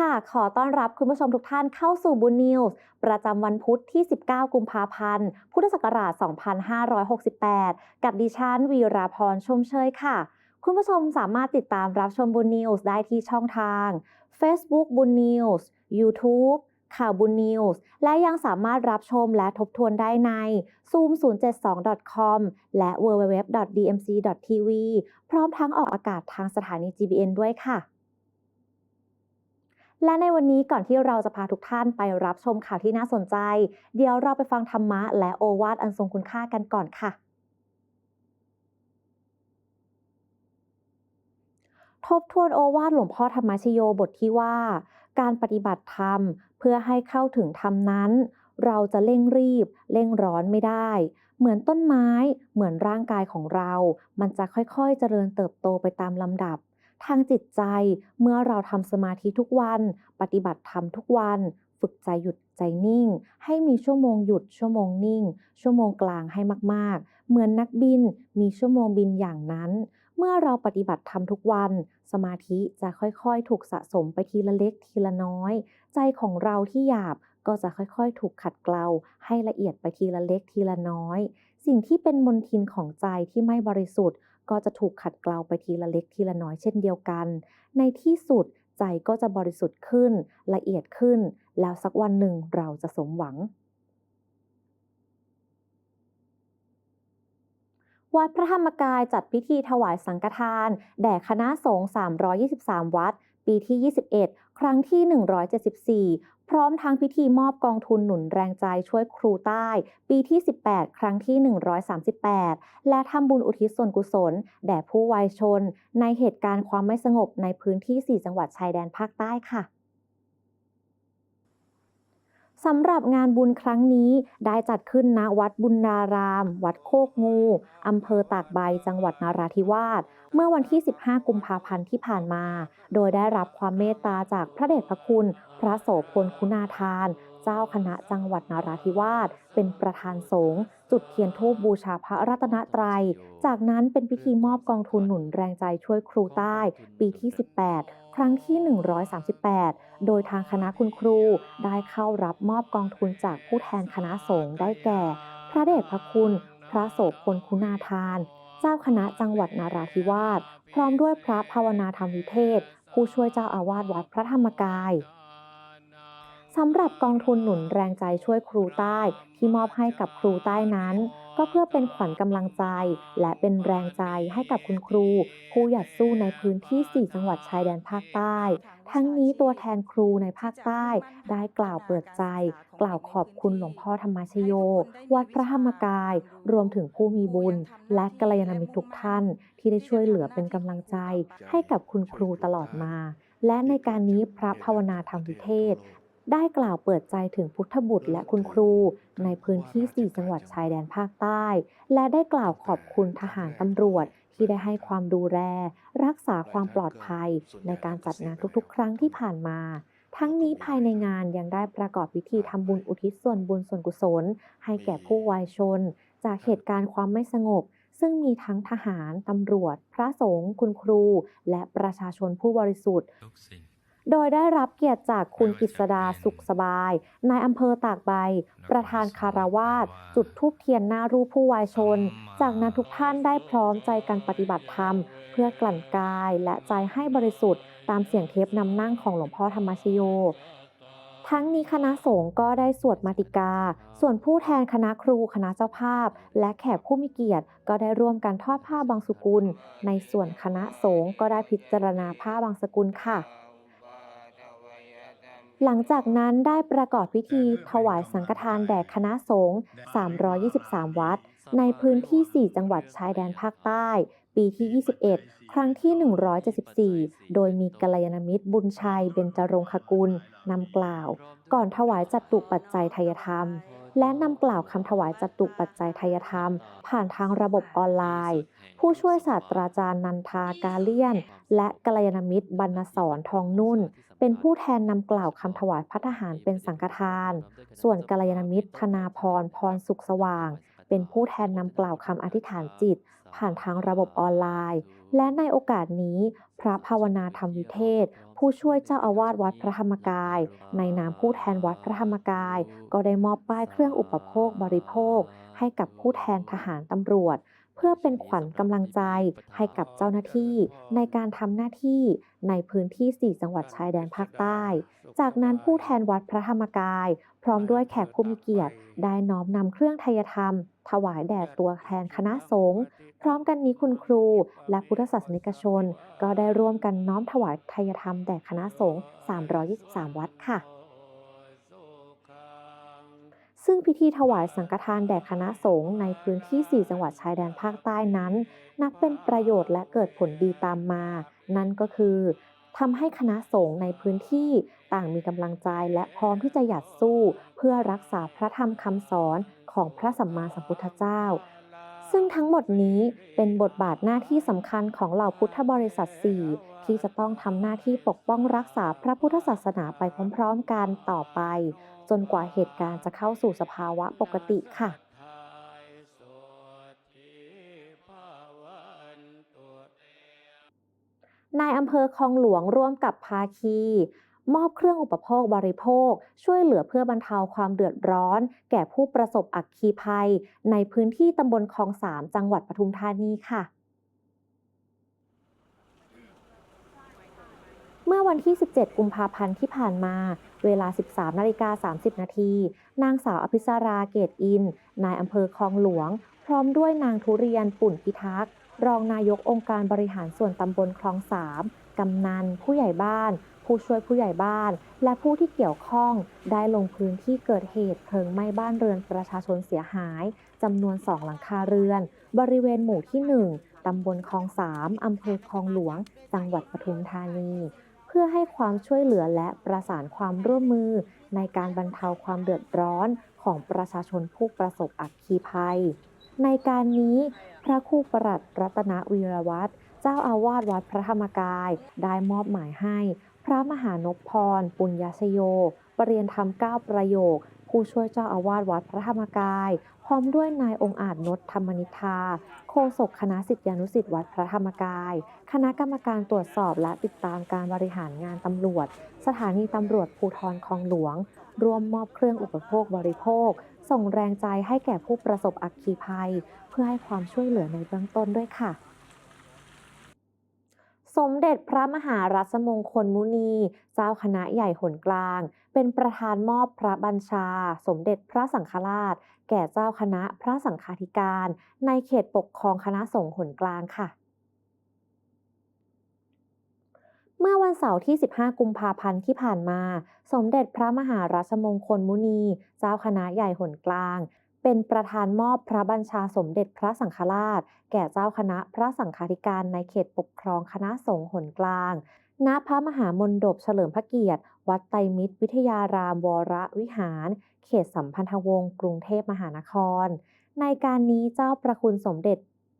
ค่ะ ขอต้อนรับคุณผู้ชมทุกท่านเข้าสู่บุญนิวส์ประจำวันพุธที่ 19 กุมภาพันธ์ พุทธศักราช 2568 กับดิฉันวีราพรชมเชยค่ะ คุณผู้ชมสามารถติดตามรับชมบุญนิวส์ได้ที่ช่องทาง Facebook บุญนิวส์ YouTube ข่าวบุญนิวส์ และยังสามารถรับชมและทบทวนได้ใน zoom072.com และ www.dmc.tv พร้อมทั้งออกอากาศทางสถานี GBN ด้วยค่ะ และในวันนี้ก่อนที่เราจะพาทุกท่านไปรับชมข่าวที่น่าสนใจ เดี๋ยวเราไปฟังธรรมะและโอวาทอันทรงคุณค่ากันก่อนค่ะ ทบทวนโอวาทหลวงพ่อธรรมชโยบทที่ว่า การปฏิบัติธรรมเพื่อให้เข้าถึงธรรมนั้น เราจะเร่งรีบ เร่งร้อนไม่ได้ เหมือนต้นไม้ เหมือนร่างกายของเรา มันจะค่อยๆเจริญเติบโตไปตามลำดับ ทางจิตใจเมื่อเราทำสมาธิทุกวัน ปฏิบัติธรรมทุกวัน ฝึกใจหยุดใจนิ่ง ให้มีชั่วโมงหยุดชั่วโมงนิ่ง ชั่วโมงกลางให้มากๆ เหมือนนักบินมีชั่วโมงบินอย่างนั้น เมื่อเราปฏิบัติธรรมทุกวัน สมาธิจะค่อยๆ ถูกสะสมไปทีละเล็กทีละน้อย ใจของเราที่หยาบก็จะค่อยๆ ถูกขัดเกลาให้ละเอียดไปทีละเล็กทีละน้อย สิ่งที่เป็นมลทินของใจที่ไม่บริสุทธิ์ ก็จะถูกขัดเกลาไปทีละเล็กทีละน้อยเช่นเดียวกัน ในที่สุดใจก็จะบริสุทธิ์ขึ้น ละเอียดขึ้น แล้วสักวันหนึ่งเราจะสมหวัง วัดพระธรรมกายจัดพิธีถวายสังฆทาน แด่คณะสงฆ์323 วัด ปีที่ 21 ครั้งที่ 174 พร้อมทั้งพิธีมอบกองทุนหนุนแรงใจช่วยครูใต้ ปีที่ 18 ครั้งที่ 138 และทำบุญอุทิศส่วนกุศล แด่ผู้วายชน ในเหตุการณ์ความไม่สงบในพื้นที่ 4 จังหวัดชายแดนภาคใต้ค่ะ สำหรับงานบุญครั้งนี้ได้จัดขึ้นณวัดบุญนาราม วัดโคกงูอำเภอตากใบจังหวัดนาราธิวาสเมื่อวันที่ 15 กุมภาพันธ์ที่ผ่านมา โดยได้รับความเมตตาจากพระเดชพระคุณ พระโสพลคุณาทาน เจ้าคณะจังหวัดนาราธิวาสเป็นประธานสงฆ์ จุดเทียนธูปบูชาพระรัตนตรัย จากนั้นเป็นพิธีมอบกองทุนหนุนแรงใจช่วยครูใต้ ปีที่ 18 ครั้งที่ 138 โดยทางคณะคุณครูได้เข้ารับมอบกองทุนจากผู้แทนคณะสงฆ์ได้แก่ พระเดชพระคุณ พระโสพลคุณาทาน เจ้าคณะจังหวัดนาราธิวาส พร้อมด้วยพระภาวนาธรรมวิเทศ ผู้ช่วยเจ้าอาวาสวัดพระธรรมกาย สำหรับกองทุนหนุนแรงใจช่วยครูใต้ ที่มอบให้กับครูใต้นั้น ก็เพื่อเป็นขวัญกำลังใจ และเป็นแรงใจให้กับคุณครู ผู้หยัดสู้ในพื้นที่ 4 จังหวัดชายแดนภาคใต้ ทั้งนี้ตัวแทนครูในภาคใต้ ได้กล่าวเปิดใจ กล่าวขอบคุณหลวงพ่อธรรมชโย วัดพระธรรมกาย รวมถึงผู้มีบุญ และกัลยาณมิตรทุกท่าน ที่ได้ช่วยเหลือเป็นกำลังใจ ให้กับคุณครูตลอดมาและในการนี้พระภาวนาธรรมวิเทศ ได้กล่าวเปิดใจถึงพุทธบุตรและคุณครู ในพื้นที่ 4 จังหวัดชายแดนภาคใต้ และได้กล่าวขอบคุณทหารตำรวจที่ได้ให้ความดูแล รักษาความปลอดภัย ในการจัดงานทุกๆ ครั้งที่ผ่านมา ทั้งนี้ภายในงานยังได้ประกอบพิธีทำบุญอุทิศส่วนบุญส่วนกุศล ให้แก่ผู้วายชน จากเหตุการณ์ความไม่สงบ ซึ่งมีทั้งทหาร ตำรวจ พระสงฆ์คุณครู และประชาชนผู้บริสุทธิ์ทุกสิ่ง โดยได้รับเกียรติจากคุณกฤษดาสุขสบาย นายอำเภอตากใบ ประธานคารวาสจุดทูบเทียนหน้ารูปผู้วายชน จากนั้นทุกท่านได้พร้อมใจกันปฏิบัติธรรม เพื่อกลั่นกายและใจให้บริสุทธิ์ ตามเสียงเทปนำนั่งของหลวงพ่อธรรมชโยทั้งนี้คณะสงฆ์ก็ได้สวดมาติกา ส่วนผู้แทนคณะครูคณะเจ้าภาพ และแขกผู้มีเกียรติ ก็ได้ร่วมกันทอดผ้าบางสุกุล ในส่วนคณะสงฆ์ก็ได้พิจารณาผ้าบางสกุลค่ะ หลังจากนั้นได้ประกอบพิธีถวายสังฆทานแด่คณะสงฆ์ 323 วัด ในพื้นที่ 4 จังหวัดชายแดนภาคใต้ ปีที่ 21 ครั้งที่ 174 โดยมีกัลยาณมิตรบุญชัย เบญจรงคกุลนำกล่าว ก่อนถวายจัตุปัจจัยทยธรรม และนำกล่าวคำถวายจัตุปัจจัยทยธรรม ผ่านทางระบบออนไลน์ ผู้ช่วยศาสตราจารย์นันทากาเลียน และกัลยาณมิตรบรรณสอนทองนุ่น เป็นผู้แทนนำกล่าวคำถวายพัฒหารเป็นสังฆทาน ส่วนกัลยาณมิตรธนาพรพรสุขสว่าง เป็นผู้แทนนำกล่าวคำอธิษฐานจิต ผ่านทางระบบออนไลน์ และในโอกาสนี้ พระภาวนาธรรมวิเทศ ผู้ช่วยเจ้าอาวาสวัดพระธรรมกาย ในนามผู้แทนวัดพระธรรมกาย ก็ได้มอบป้ายเครื่องอุปโภคบริโภค ให้กับผู้แทนทหารตำรวจ พื่อเป็นขวัญกำลังใจให้กับเจ้าหน้าที่ ในการทำหน้าที่ในพื้นที่ 4 จังหวัดชายแดนภาคใต้ จากนั้นผู้แทนวัดพระธรรมกาย พร้อมด้วยแขกผู้มีเกียรติ ได้น้อมนำเครื่องไทยธรรม ถวายแด่ตัวแทนคณะสงฆ์พร้อมกันนี้คุณครู และพุทธศาสนิกชน ก็ได้ร่วมกันน้อมถวายไทยธรรมแด่คณะสงฆ์323 วัดค่ะ ซึ่งพิธีถวายสังฆทานแด่คณะสงฆ์ในพื้นที่ 4 จังหวัดชายแดนภาคใต้นั้น นับเป็นประโยชน์และเกิดผลดีตามมา นั่นก็คือทำให้คณะสงฆ์ในพื้นที่ต่างมีกำลังใจและพร้อมที่จะหยัดสู้ เพื่อรักษาพระธรรมคำสอนของพระสัมมาสัมพุทธเจ้า ซึ่งทั้งหมดนี้เป็นบทบาทหน้าที่สำคัญของเหล่าพุทธบริษัท 4 ที่จะต้องทำหน้าที่ปกป้องรักษาพระพุทธศาสนาไปพร้อมๆกันต่อไป จนกว่าเหตุการณ์จะเข้าสู่สภาวะปกติค่ะนายอำเภอคลองหลวงร่วมกับภาคี มอบเครื่องอุปโภคบริโภค ช่วยเหลือเพื่อบรรเทาความเดือดร้อน แก่ผู้ประสบอัคคีภัย ในพื้นที่ตำบลคลองสามจังหวัดปทุมธานีค่ะเมื่อวันที่ 17 กุมภาพันธ์ที่ผ่านมา เวลา 13 นาฬิกา 30 นาที นางสาวอภิสราเกตอิน นายอำเภอคลองหลวง พร้อมด้วยนางทุเรียนปุ่นพิทักษ์ รองนายกองค์การบริหารส่วนตำบลคลองสาม กำนัน ผู้ใหญ่บ้าน ผู้ช่วยผู้ใหญ่บ้าน และผู้ที่เกี่ยวข้องได้ลงพื้นที่เกิดเหตุเพลิงไหม้บ้านเรือนประชาชนเสียหายจำนวนสองหลังคาเรือน บริเวณหมู่ที่ 1 ตำบลคลองสามอำเภอคลองหลวง จังหวัดปทุมธานี เพื่อให้ความช่วยเหลือและประสานความร่วมมือ ในการบรรเทาความเดือดร้อนของประชาชนผู้ประสบอัคคีภัย ในการนี้พระครูประหลัดรัตนวีรวัตร เจ้าอาวาสวัดพระธรรมกาย ได้มอบหมายให้ พระมหานพพร ปุญญชโยปรเรียนธรรมเก้าประโยค ผู้ช่วยเจ้าอาวาสวัดพระธรรมกาย พร้อมด้วยนายองค์อาจนศธรรมนิธาโฆษกคณะสิทธิานุสิทธิวัดพระธรรมกาย คณะกรรมการตรวจสอบและติดตามการบริหารงานตำรวจ สถานีตำรวจภูธรคลองหลวง ร่วมมอบเครื่องอุปโภคบริโภค ส่งแรงใจให้แก่ผู้ประสบอัคคีภัย เพื่อให้ความช่วยเหลือในเบื้องต้นด้วยค่ะ สมเด็จพระมหารัศมงคลมุนี เจ้าคณะใหญ่หนกลาง เป็นประธานมอบพระบัญชา สมเด็จพระสังฆราช แก่เจ้าคณะพระสังฆาธิการ ในเขตปกครองคณะสงฆ์หนกลางค่ะ เมื่อวันเสาร์ที่ 15 กุมภาพันธ์ที่ผ่านมา สมเด็จพระมหารัชมงคลมุนี เจ้าคณะใหญ่หนกลาง เป็นประธานมอบพระบัญชาสมเด็จพระสังฆราช แก่เจ้าคณะพระสังฆาธิการในเขตปกครองคณะสงฆ์หนกลาง ณ พระมหามณฑปเฉลิมพระเกียรติ วัดไตรมิตรวิทยารามวรวิหาร เขตสัมพันธวงศ์กรุงเทพมหานคร ในการนี้เจ้าประคุณสมเด็จ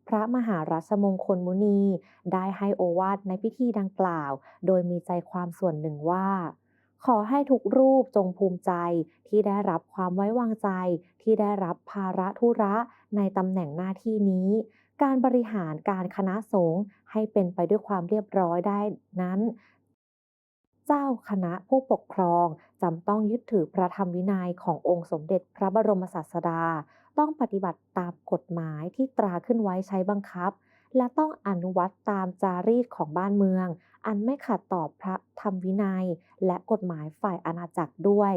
พระมหารัชมงคลมุนี ได้ให้โอวาทในพิธีดังกล่าว โดยมีใจความส่วนหนึ่งว่า ขอให้ทุกรูปจงภูมิใจที่ได้รับความไว้วางใจ ที่ได้รับภาระธุระในตำแหน่งหน้าที่นี้ การบริหารการคณะสงฆ์ให้เป็นไปด้วยความเรียบร้อยได้นั้น เจ้าคณะผู้ปกครองจำต้องยึดถือพระธรรมวินัยขององค์สมเด็จพระบรมศาสดา ต้องปฏิบัติตามกฎหมายที่ตราขึ้นไว้ใช้บังคับ และต้องอนุวัตตามจารีตของบ้านเมือง อันไม่ขัดต่อพระธรรมวินัย และกฎหมายฝ่ายอาณาจักรด้วย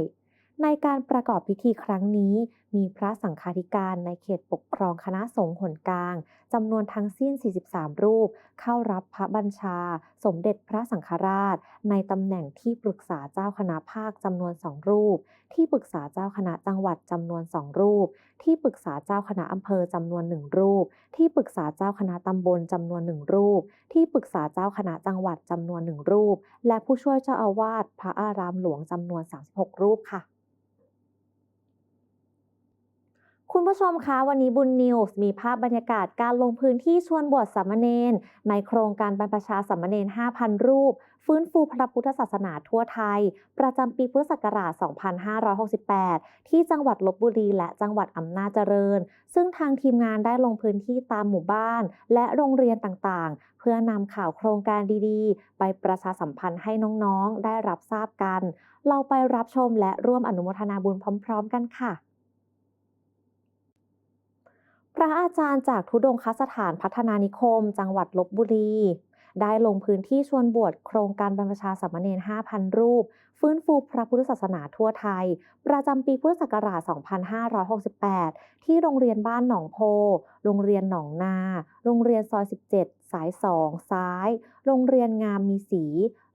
ในการประกอบพิธีครั้งนี้ มีพระสังฆาธิการในเขตปกครองคณะสงฆ์หนกลาง จำนวนทั้งสิ้น 43 รูป เข้ารับพระบัญชา สมเด็จพระสังฆราช ในตำแหน่งที่ปรึกษาเจ้าคณะภาคจำนวนสองรูป ที่ปรึกษาเจ้าคณะจังหวัดจำนวนสองรูป ที่ปรึกษาเจ้าคณะอำเภอจำนวนหนึ่งรูป ที่ปรึกษาเจ้าคณะตำบลจำนวนหนึ่งรูป ที่ปรึกษาเจ้าคณะจังหวัดจำนวนหนึ่งรูป และผู้ช่วยเจ้าอาวาสพระอารามหลวงจำนวน 36 รูปค่ะ คุณผู้ชมคะวันนี้บุญนิวส์มีภาพบรรยากาศการลงพื้นที่ชวนบวชสามเณรในโครงการบรรพชาสามเณร 5,000 รูป ฟื้นฟูพระพุทธศาสนาทั่วไทย ประจำปีพุทธศักราช 2568 ที่จังหวัดลบบุรีและจังหวัดอำนาจเจริญ ซึ่งทางทีมงานได้ลงพื้นที่ตามหมู่บ้าน และโรงเรียนต่างๆ เพื่อนำข่าวโครงการดีๆ ไปประชาสัมพันธ์ให้น้องๆ ได้รับทราบกัน เราไปรับชมและร่วมอนุโมทนาบุญพร้อม ๆ กันค่ะ พระอาจารย์จากทุดงคสถานพัฒนานิคม จังหวัดลบบุรี ได้ลงพื้นที่ชวนบวชโครงการบรรพชาสามเณร5,000 รูป ฟื้นฟูพระพุทธศาสนาทั่วไทย ประจำปีพุทธศักราช 2568 ที่โรงเรียนบ้านหนองโพ โรงเรียนหนองนา โรงเรียนซอย 17 สาย 2 ซ้าย โรงเรียนงามมีสี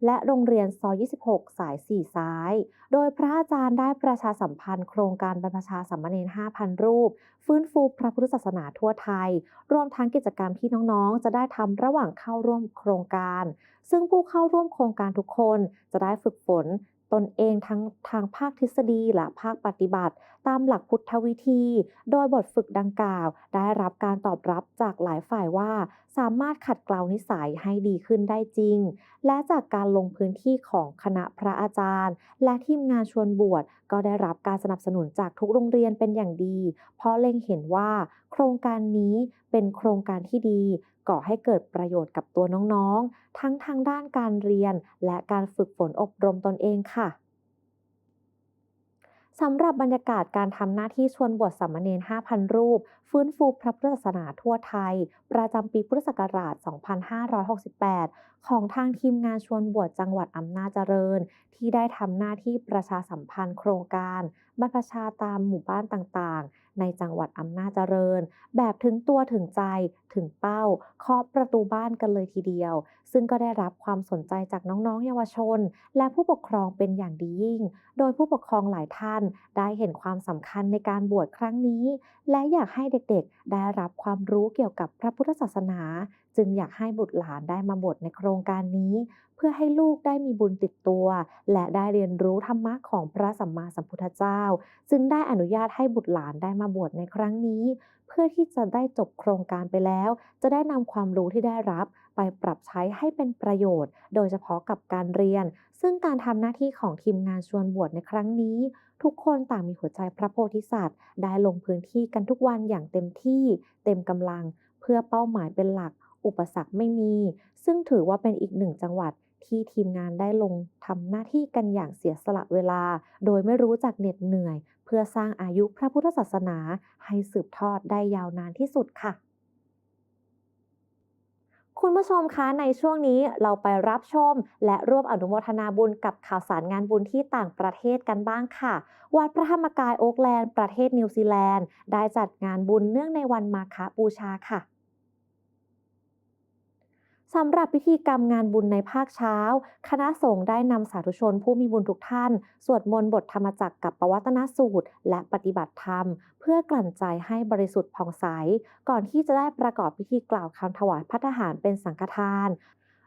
และโรงเรียนซอย 26 สาย 4 ซ้าย โดยพระอาจารย์ได้ประชาสัมพันธ์โครงการบรรพชาสามเณร5,000 รูป ฟื้นฟูพระพุทธศาสนาทั่วไทย รวมทั้งกิจกรรมที่น้องๆ จะได้ทำระหว่างเข้าร่วมโครงการ ซึ่งผู้เข้าร่วมโครงการทุกคนจะได้ฝึกฝน ตนเองทั้งทางภาคทฤษฎีและภาคปฏิบัติ ตามหลักพุทธวิธี โดยบทฝึกดังกล่าว ได้รับการตอบรับจากหลายฝ่ายว่า สามารถขัดเกลานิสัยให้ดีขึ้นได้จริง และจากการลงพื้นที่ของคณะพระอาจารย์ และทีมงานชวนบวชก็ได้รับการสนับสนุนจากทุกโรงเรียนเป็นอย่างดี เพราะเล็งเห็นว่า โครงการนี้เป็นโครงการที่ดี ก่อให้เกิดประโยชน์กับตัวน้องๆ ทั้งทางด้านการเรียน และการฝึกฝนอบรมตนเองค่ะสำหรับบรรยากาศการทำหน้าที่ชวนบวชสามเณร5,000 รูป ฟื้นฟูพระพุทธศาสนาทั่วไทย ประจำปีพุทธศักราช 2568 ของทางทีมงานชวนบวชจังหวัดอำนาจเจริญ ที่ได้ทำหน้าที่ประชาสัมพันธ์โครงการ บรรพชาตามหมู่บ้านต่างๆ ในจังหวัดอำนาจเจริญ แบบถึงตัวถึงใจถึงเป้าเคาะประตูบ้านกันเลยทีเดียว ซึ่งก็ได้รับความสนใจจากน้องๆ เยาวชน และผู้ปกครองเป็นอย่างดียิ่ง โดยผู้ปกครองหลายท่านได้เห็นความสำคัญในการบวชครั้งนี้ และอยากให้เด็กๆ ได้รับความรู้เกี่ยวกับพระพุทธศาสนา จึงอยากให้บุตรหลานได้มาบวชในโครงการนี้ เพื่อให้ลูกได้มีบุญติดตัว และได้เรียนรู้ธรรมะของพระสัมมาสัมพุทธเจ้า จึงได้อนุญาตให้บุตรหลานได้มาบวชในครั้งนี้ เพื่อที่จะได้จบโครงการไปแล้ว จะได้นำความรู้ที่ได้รับไปปรับใช้ให้เป็นประโยชน์ โดยเฉพาะกับการเรียน ซึ่งการทำหน้าที่ของทีมงานชวนบวชในครั้งนี้ ทุกคนต่างมีหัวใจพระโพธิสัตว์ ได้ลงพื้นที่กันทุกวันอย่างเต็มที่ เต็มกำลัง เพื่อเป้าหมายเป็นหลัก อุปสรรคไม่มี ซึ่งถือว่าเป็นอีกหนึ่งจังหวัดที่ทีมงานได้ลงทำหน้าที่กันอย่างเสียสละเวลา โดยไม่รู้จักเหน็ดเหนื่อย เพื่อสร้างอายุพระพุทธศาสนาให้สืบทอดได้ยาวนานที่สุดค่ะ คุณผู้ชมคะในช่วงนี้เราไปรับชม และร่วมอนุโมทนาบุญกับข่าวสารงานบุญที่ต่างประเทศกันบ้างค่ะ วัดพระธรรมกายโอ๊กแลนด์ประเทศนิวซีแลนด์ ได้จัดงานบุญเนื่องในวันมาฆบูชาค่ะ สำหรับพิธีกรรมงานบุญในภาคเช้า คณะสงฆ์ได้นำสาธุชนผู้มีบุญทุกท่าน สวดมนต์บทธรรมจักรกับปวัตนสูตร และปฏิบัติธรรม เพื่อกลั่นใจให้บริสุทธิ์ผ่องใส ก่อนที่จะได้ประกอบพิธีกล่าวคำถวายพัฒหารเป็นสังฆทาน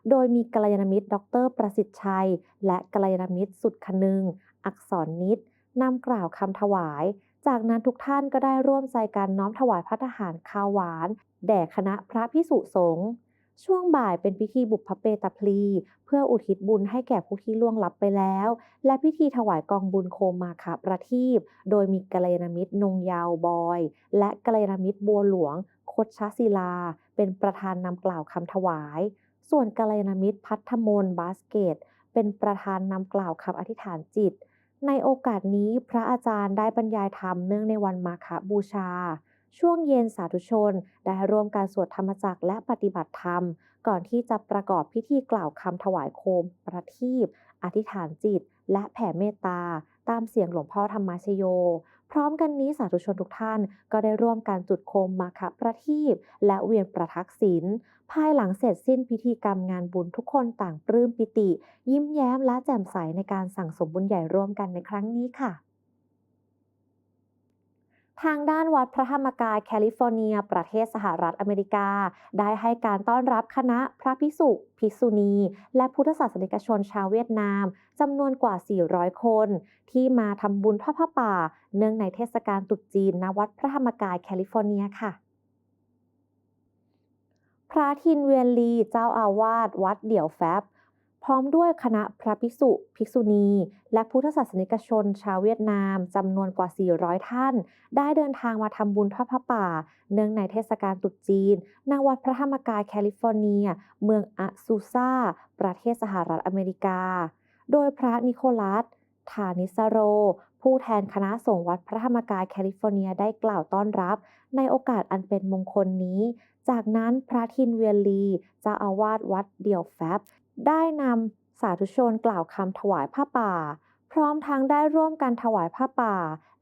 โดยมีกัลยาณมิตร ดร ประสิทธิ์ชัย และกัลยาณมิตรสุดคนึง อักษรนิดนำกล่าวคำถวาย จากนั้นทุกท่านก็ได้ร่วมใจกันน้อมถวายพัฒหารข้าวหวาน แด่คณะพระพิสุสงฆ์ ช่วงบ่ายเป็นพิธีบุพเพตพลี เพื่ออุทิศบุญให้แก่ผู้ที่ล่วงลับไปแล้ว และพิธีถวายกองบุญโคมมาคประทีปโดยมีกัลยามิตรนงยาวบอย และกัลยามิตรบัวหลวงคดชศิลา เป็นประธานนำกล่าวคำถวาย ส่วนกัลยามิตรพัทธมนบาสเกต เป็นประธานนำกล่าวคำอธิษฐานจิต ในโอกาสนี้พระอาจารย์ได้บรรยายธรรมเนื่องในวันมาฆบูชา ช่วงเย็นสาธุชน ได้ร่วมการสวดธรรมจักรและปฏิบัติธรรม ก่อนที่จะประกอบพิธีกล่าวคำถวายโคม ประทีปอธิษฐานจิต และแผ่เมตตา ตามเสียงหลวงพ่อธรรมชโย พร้อมกันนี้สาธุชนทุกท่าน ก็ได้ร่วมการจุดโคมมาคประทีปและเวียนประทักษิณภายหลังเสร็จสิ้นพิธีกรรมงานบุญทุกคนต่างปลื้มปิติ ยิ้มแย้มและแจ่มใสในการสั่งสมบุญใหญ่ร่วมกันในครั้งนี้ค่ะ ทางด้านวัดพระธรรมกายแคลิฟอร์เนีย ประเทศสหรัฐอเมริกา ได้ให้การต้อนรับคณะพระภิกษุ ภิกษุณี และพุทธศาสนิกชนชาวเวียดนามจำนวนกว่า 400 คน ที่มาทำบุญทอดผ้าป่า เนื่องในเทศกาลตรุษจีนณวัดพระธรรมกายแคลิฟอร์เนียค่ะพระทินเวียนลีเจ้าอาวาสวัดเดี่ยวแฟบ พร้อมด้วยคณะพระภิกษุ ภิกษุณี และพุทธศาสนิกชน ชาวเวียดนามจำนวนกว่า 400 ท่าน ได้เดินทางมาทำบุญทอดพระป่า เนื่องในเทศกาลตรุษจีนณวัดพระธรรมกายแคลิฟอร์เนีย เมืองอะซูซาประเทศสหรัฐอเมริกา โดยพระนิโคลัสฐานิสโร ผู้แทนคณะสงฆ์วัดพระธรรมกายแคลิฟอร์เนียได้กล่าวต้อนรับ ในโอกาสอันเป็นมงคลนี้ จากนั้นพระทินเวียนลีเจ้าอาวาสวัดเดี่ยวแฟบ ได้นำสาธุชนกล่าวคำถวายผ้าป่า พร้อมทั้งได้ร่วมกันถวายผ้าป่า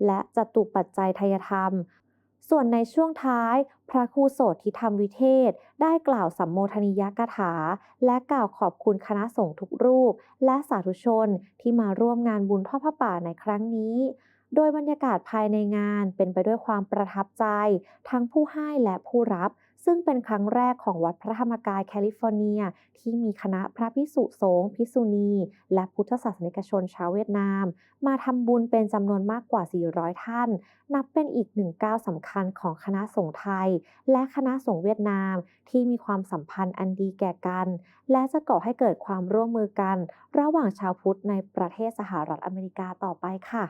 และจตุปัจจัยทยธรรม ส่วนในช่วงท้าย พระครูโสธิธรรมวิเทศ ได้กล่าวสัมโมทนิยกถา และกล่าวขอบคุณคณะสงฆ์ทุกรูป และสาธุชนที่มาร่วมงานบุญทอดผ้าป่าในครั้งนี้โดยบรรยากาศภายในงานเป็นไปด้วยความประทับใจ ทั้งผู้ให้และผู้รับ ซึ่งเป็นครั้งแรกของวัดพระธรรมกายแคลิฟอร์เนีย ที่มีคณะพระภิกษุสงฆ์ภิกษุณี และพุทธศาสนิกชนชาวเวียดนาม มาทำบุญเป็นจำนวนมากกว่า 400 ท่าน นับเป็นอีกหนึ่งก้าวสำคัญของคณะสงฆ์ไทย และคณะสงฆ์เวียดนาม ที่มีความสัมพันธ์อันดีแก่กัน และจะก่อให้เกิดความร่วมมือกัน ระหว่างชาวพุทธในประเทศสหรัฐอเมริกาต่อไปค่ะ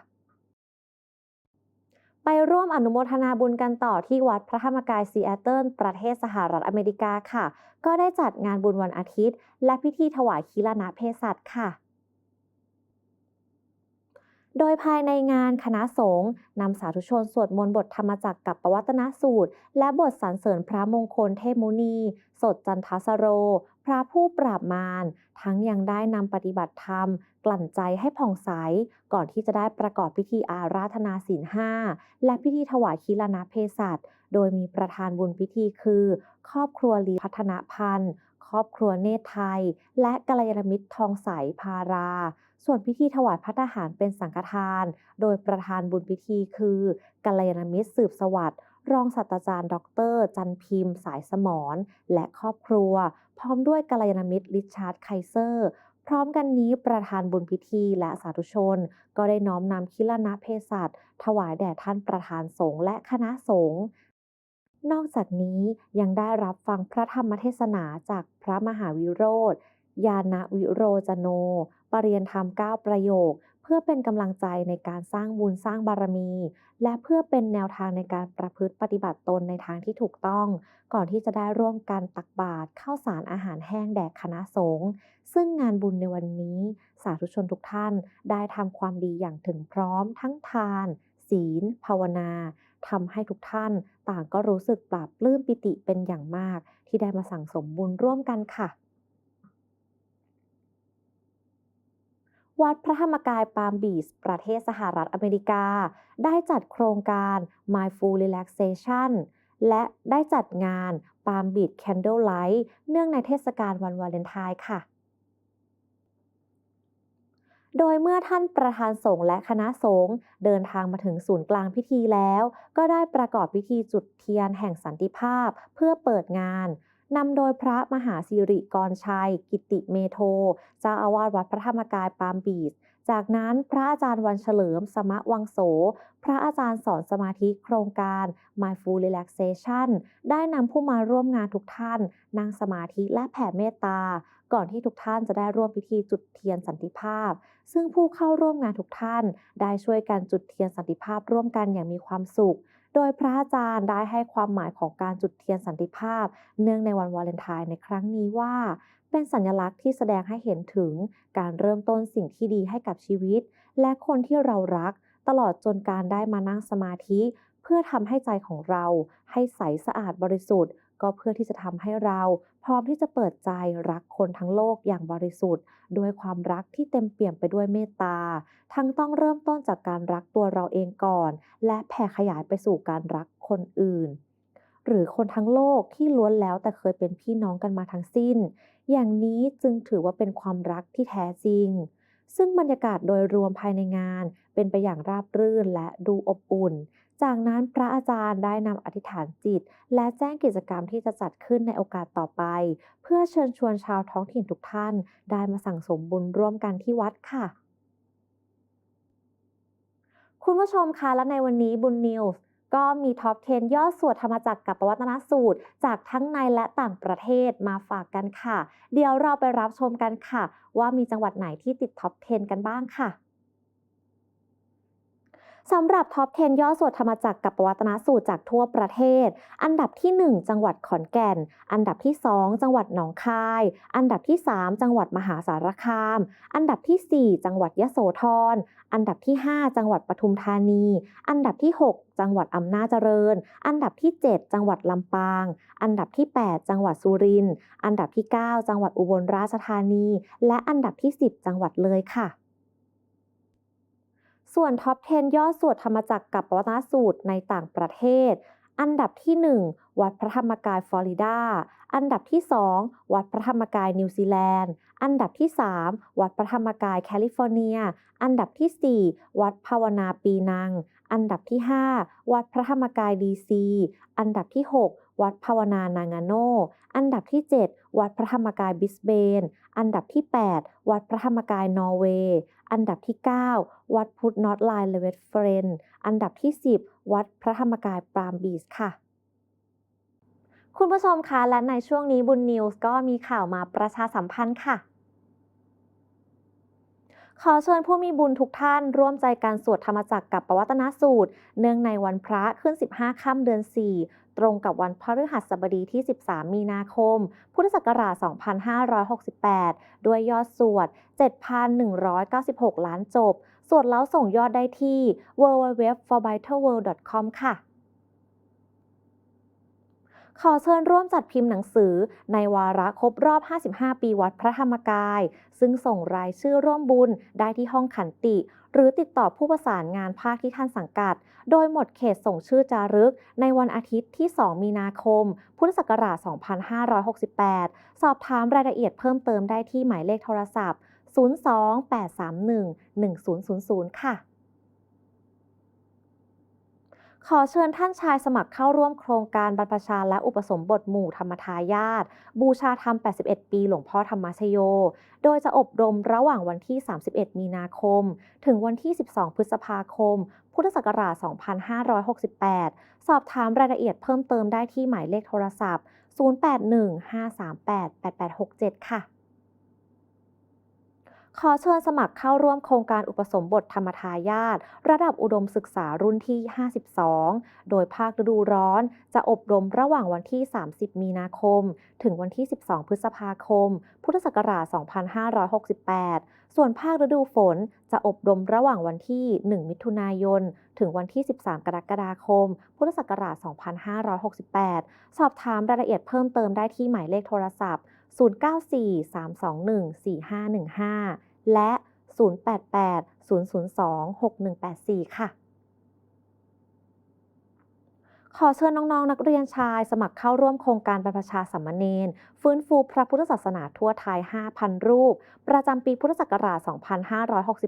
ไปร่วมอนุโมทนาบุญกันต่อที่วัดพระธรรมกายซีแอตเทิลประเทศสหรัฐอเมริกาค่ะ ก็ได้จัดงานบุญวันอาทิตย์ และพิธีถวายคีรณะเพศสัตค่ะโดยภายในงานคณะสงฆ์นำสาธุชนสวดมนต์บทธรรมจักรกับปวัตนสูตร และบทสรรเสริญพระมงคลเทพมุนี สดจันทสโร ระผู้ปราบมาร ทั้งยังได้นำปฏิบัติธรรม กลั่นใจให้ผ่องใส ก่อนที่จะได้ประกอบพิธีอาราธนาศีลห้าและพิธีถวายคีรณะเพศสัตโดยมีประธานบุญพิธีคือ ครอบครัวลีพัฒนพันธ์ ครอบครัวเนตไทย และกัลยาณมิตรทองใสพารา ส่วนพิธีถวายพัฒหารเป็นสังฆทาน โดยประธานบุญพิธีคือกัลยาณมิตรสืบสวัสดิ์ รองศาสตราจารย์ดอกเตอรจันพิมพ์ สายสมรและครอบครัว พร้อมด้วยกัลยาณมิตรริชาร์ดไคเซอร์ พร้อมกันนี้ประธานบุญพิธีและสาธุชน ก็ได้น้อมนำคิรณะเพศสัตถวายแด่ท่านประธานสงฆ์และคณะสงฆ์นอกจากนี้ยังได้รับฟังพระธรรมเทศนาจากพระมหาวิโรธยาณวิโรจโน ปรริยนธรรม 9 ประโยค พื่อเป็นกำลังใจในการสร้างบุญสร้างบารมี และเพื่อเป็นแนวทางในการประพฤติปฏิบัติตนในทางที่ถูกต้อง ก่อนที่จะได้ร่วมกันตักบาตรข้าวสารอาหารแห้งแด่คณะสงฆ์ซึ่งงานบุญในวันนี้ สาธุชนทุกท่านได้ทำความดีอย่างถึงพร้อมทั้งทาน ศีล ภาวนาทำให้ทุกท่านต่างก็รู้สึกปราบปลื้มปิติเป็นอย่างมาก ที่ได้มาสั่งสมบุญร่วมกันค่ะ วัดพระธรรมกายปาล์มบีชประเทศสหรัฐอเมริกา ได้จัดโครงการ Mindful Relaxation และได้จัดงาน Palm Beach Candle Light เนื่องในเทศกาลวันวาเลนไทน์ค่ะ โดยเมื่อท่านประธานสงฆ์และคณะสงฆ์เดินทางมาถึงศูนย์กลางพิธีแล้ว ก็ได้ประกอบพิธีจุดเทียนแห่งสันติภาพเพื่อเปิดงาน นำโดยพระมหาสิริกรชัย กิติเมโทเจ้าอาวาสวัดพระธรรมกายปาล์มบีชจากนั้นพระอาจารย์วันเฉลิม สมะวังโส พระอาจารย์สอนสมาธิโครงการ Mindful Relaxation ได้นำผู้มาร่วมงานทุกท่าน นั่งสมาธิและแผ่เมตตา ก่อนที่ทุกท่านจะได้ร่วมพิธีจุดเทียนสันติภาพ ซึ่งผู้เข้าร่วมงานทุกท่าน ได้ช่วยกันจุดเทียนสันติภาพร่วมกันอย่างมีความสุข โดยพระอาจารย์ได้ให้ความหมายของการจุดเทียนสันติภาพ เนื่องในวันวาเลนไทน์ในครั้งนี้ว่า เป็นสัญลักษณ์ที่แสดงให้เห็นถึงการเริ่มต้นสิ่งที่ดีให้กับชีวิต และคนที่เรารัก ตลอดจนการได้มานั่งสมาธิ เพื่อทำให้ใจของเราให้ใสสะอาดบริสุทธิ์ ก็เพื่อที่จะทำให้เราพร้อมที่จะเปิดใจรักคนทั้งโลกอย่างบริสุทธิ์ ด้วยความรักที่เต็มเปี่ยมไปด้วยเมตตา ทั้งต้องเริ่มต้นจากการรักตัวเราเองก่อน และแผ่ขยายไปสู่การรักคนอื่น หรือคนทั้งโลกที่ล้วนแล้วแต่เคยเป็นพี่น้องกันมาทั้งสิ้น อย่างนี้จึงถือว่าเป็นความรักที่แท้จริง ซึ่งบรรยากาศโดยรวมภายในงาน เป็นไปอย่างราบรื่นและดูอบอุ่น จากนั้นพระอาจารย์ได้นำอธิษฐานจิต และแจ้งกิจกรรมที่จะจัดขึ้นในโอกาสต่อไป เพื่อเชิญชวนชาวท้องถิ่นทุกท่าน ได้มาสั่งสมบุญร่วมกันที่วัดค่ะ คุณผู้ชมคะและในวันนี้บุญนิวส์ก็มีท็อป 10 ยอดสวดธรรมจักรกับประวัตนสูตร จากทั้งในและต่างประเทศมาฝากกันค่ะ เดี๋ยวเราไปรับชมกันค่ะ ว่ามีจังหวัดไหนที่ติดท็อป 10 กันบ้างค่ะ สำหรับท็อป 10 ย่อสวดธรรมจักรกับปวัตนสูตรจากทั่วประเทศ อันดับที่ 1 จังหวัดขอนแก่น อันดับที่ 2 จังหวัดหนองคาย อันดับที่ 3 จังหวัดมหาสารคาม อันดับที่ 4 จังหวัดยโสธร อันดับที่ 5 จังหวัดปทุมธานี อันดับที่ 6 จังหวัดอำนาจเจริญ อันดับที่ 7 จังหวัดลำปาง อันดับที่ 8 จังหวัดสุรินทร์ อันดับที่ 9 จังหวัดอุบลราชธานี และอันดับที่ 10 จังหวัดเลยค่ะ ส่วนท็อป 10ยอดสวดธรรมจักรกับปวัตนสูตรในต่างประเทศ อันดับที่ 1 วัดพระธรรมกายฟลอริดา อันดับที่ 2 วัดพระธรรมกายนิวซีแลนด์ อันดับที่ 3 วัดพระธรรมกายแคลิฟอร์เนีย อันดับที่ 4 วัดภาวนาปีนัง อันดับที่ 5 วัดพระธรรมกายดีซี อันดับที่ 6 วัดภาวนานางาโน อันดับที่ 7 วัดพระธรรมกายบิสเบน อันดับที่ 8 วัดพระธรรมกายนอร์เวย์ อันดับที่ 9 วัดพุทธนอตไลน์เลเวตเฟรน อันดับที่ 10 วัดพระธรรมกายปรามบีสค่ะคุณผู้ชมคะและในช่วงนี้บุญนิวส์ก็มีข่าวมาประชาสัมพันธ์ค่ะ ขอเชิญผู้มีบุญทุกท่านร่วมใจการสวดธรรมจักรกับปวัตนสูตร เนื่องในวันพระขึ้น 15 ค่ำเดือน 4 ตรงกับวันพฤหัสบดีที่ 13 มีนาคม พุทธศักราช 2568 ด้วยยอดสวด 7,196 ล้านจบ สวดแล้วส่งยอดได้ที่ www.forbitleworld.com ค่ะ ขอเชิญร่วมจัดพิมพ์หนังสือ ในวาระครบรอบ 55 ปีวัดพระธรรมกาย ซึ่งส่งรายชื่อร่วมบุญได้ที่ห้องขันติ หรือติดต่อผู้ประสานงานภาคที่ท่านสังกัด โดยหมดเขตส่งชื่อจารึก ในวันอาทิตย์ที่ 2 มีนาคม พุทธศักราช 2568 สอบถามรายละเอียดเพิ่มเติมได้ที่หมายเลขโทรศัพท์ 028311000 ค่ะ ขอเชิญท่านชายสมัครเข้าร่วมโครงการบรรพชาและอุปสมบทหมู่ธรรมทายาทบูชาธรรม 81 ปีหลวงพ่อธรรมชโย โดยจะอบรมระหว่างวันที่ 31 มีนาคม ถึงวันที่ 12 พฤษภาคม พุทธศักราช 2568 สอบถามรายละเอียดเพิ่มเติมได้ที่หมายเลขโทรศัพท์ 0815388867 ค่ะ ขอเชิญสมัครเข้าร่วมโครงการอุปสมบทธรรมทายาทระดับอุดมศึกษารุ่นที่ 52 โดยภาคฤดูร้อน จะอบรมระหว่างวันที่ 30 มีนาคม ถึงวันที่ 12 พฤษภาคม พุทธศักราช 2568 ส่วนภาคฤดูฝนจะอบรมระหว่างวันที่ 1 มิถุนายน ถึงวันที่ 13 กรกฎาคม พุทธศักราช 2568 สอบถามรายละเอียดเพิ่มเติมได้ที่หมายเลขโทรศัพท์ 0943214515 และ 0880026184 ค่ะ ขอเชิญน้องๆ นักเรียนชาย สมัครเข้าร่วมโครงการบรรพชาสามเณรฟื้นฟูพระพุทธศาสนาทั่วไทย 5,000 รูป ประจำปีพุทธศักราช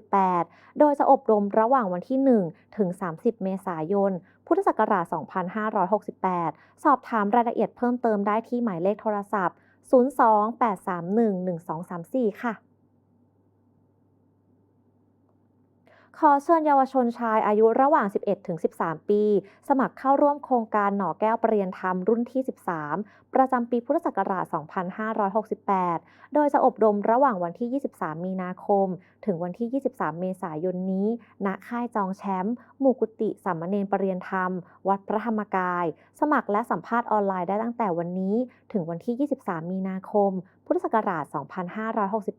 2568 โดยจะอบรมระหว่างวันที่ 1 ถึง 30 เมษายน พุทธศักราช 2568 สอบถามรายละเอียดเพิ่มเติมได้ที่หมายเลขโทรศัพท์ 028311234 ค่ะ ขอเชิญเยาวชนชายอายุระหว่าง 11-13 ปี สมัครเข้าร่วมโครงการหน่อแก้วปรเรียนธรรมรุ่นที่ 13ประจำปีพุทธศักราช 2568 โดยจะอบรมระหว่างวันที่ 23 มีนาคม ถึงวันที่ 23 เมษายนนี้ ณ ค่ายจองแชมป์ หมู่กุฏิสามเณรปรเรียนธรรม วัดพระธรรมกาย สมัครและสัมภาษณ์ออนไลน์ได้ตั้งแต่วันนี้ ถึงวันที่ 23 มีนาคม พุทธศักราช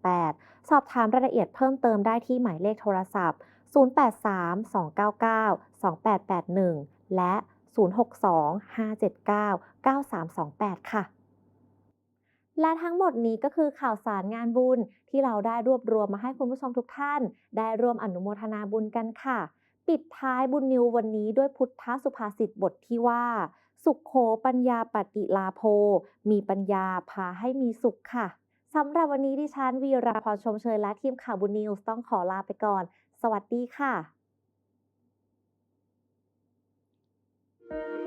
2568 สอบถามรายละเอียดเพิ่มเติมได้ที่หมายเลขโทรศัพท์ 083-299-2881 และ 062-579-9328 ค่ะ และทั้งหมดนี้ก็คือข่าวสารงานบุญที่เราได้รวบรวมมาให้คุณผู้ชมทุกท่าน ได้ร่วมอนุโมทนาบุญกันค่ะ ปิดท้ายบุญนิววันนี้ด้วยพุทธสุภาษิตบทที่ว่า สุขโขปัญญาปฏิลาโภ มีปัญญาพาให้มีสุขค่ะสำหรับวันนี้ดิฉันวีราพรชมเชยและทีมข่าวบุญนิวส์ต้องขอลาไปก่อน สวัสดีค่ะ thank you